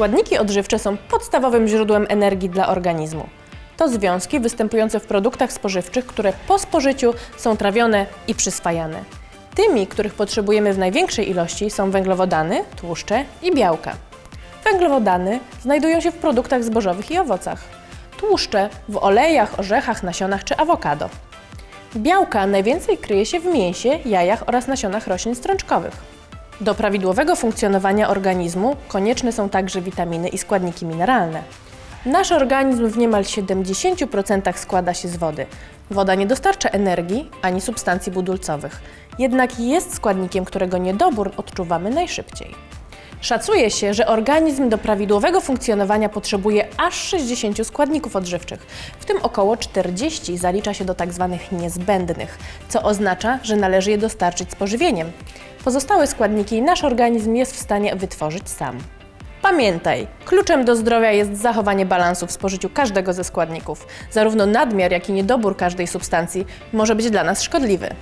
Składniki odżywcze są podstawowym źródłem energii dla organizmu. To związki występujące w produktach spożywczych, które po spożyciu są trawione i przyswajane. Tymi, których potrzebujemy w największej ilości są węglowodany, tłuszcze i białka. Węglowodany znajdują się w produktach zbożowych i owocach. Tłuszcze w olejach, orzechach, nasionach czy awokado. Białka najwięcej kryje się w mięsie, jajach oraz nasionach roślin strączkowych. Do prawidłowego funkcjonowania organizmu konieczne są także witaminy i składniki mineralne. Nasz organizm w niemal 70% składa się z wody. Woda nie dostarcza energii ani substancji budulcowych, jednak jest składnikiem, którego niedobór odczuwamy najszybciej. Szacuje się, że organizm do prawidłowego funkcjonowania potrzebuje aż 60 składników odżywczych, w tym około 40 zalicza się do tzw. niezbędnych, co oznacza, że należy je dostarczyć z pożywieniem. Pozostałe składniki nasz organizm jest w stanie wytworzyć sam. Pamiętaj, kluczem do zdrowia jest zachowanie balansu w spożyciu każdego ze składników. Zarówno nadmiar, jak i niedobór każdej substancji może być dla nas szkodliwy.